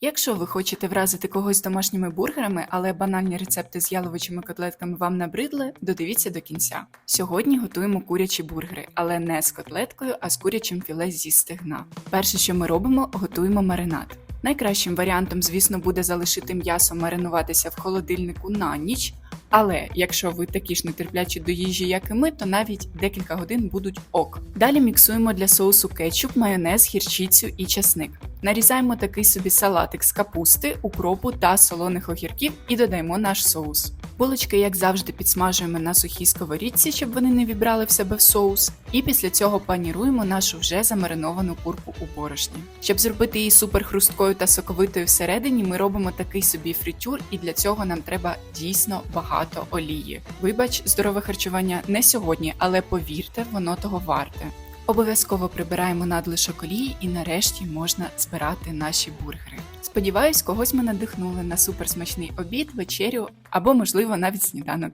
Якщо ви хочете вразити когось домашніми бургерами, але банальні рецепти з яловичими котлетками вам набридли, додивіться до кінця. Сьогодні готуємо курячі бургери, але не з котлеткою, а з курячим філе зі стегна. Перше, що ми робимо, готуємо маринад. Найкращим варіантом, звісно, буде залишити м'ясо маринуватися в холодильнику на ніч. Але якщо ви такі ж нетерплячі до їжі, як і ми, то навіть декілька годин будуть ок. Далі міксуємо для соусу кетчуп, майонез, гірчицю і часник. Нарізаємо такий собі салатик з капусти, укропу та солоних огірків і додаємо наш соус. Булочки, як завжди, підсмажуємо на сухій сковорідці, щоб вони не вібрали в себе в соус. І після цього паніруємо нашу вже замариновану курку у борошні. Щоб зробити її супер хрусткою та соковитою всередині, ми робимо такий собі фритюр, і для цього нам треба дійсно багато олії. Вибач, здорове харчування не сьогодні, але повірте, воно того варте. Обов'язково прибираємо надлишок олії і нарешті можна збирати наші бургери. Сподіваюсь, когось ми надихнули на суперсмачний обід, вечерю або, можливо, навіть сніданок.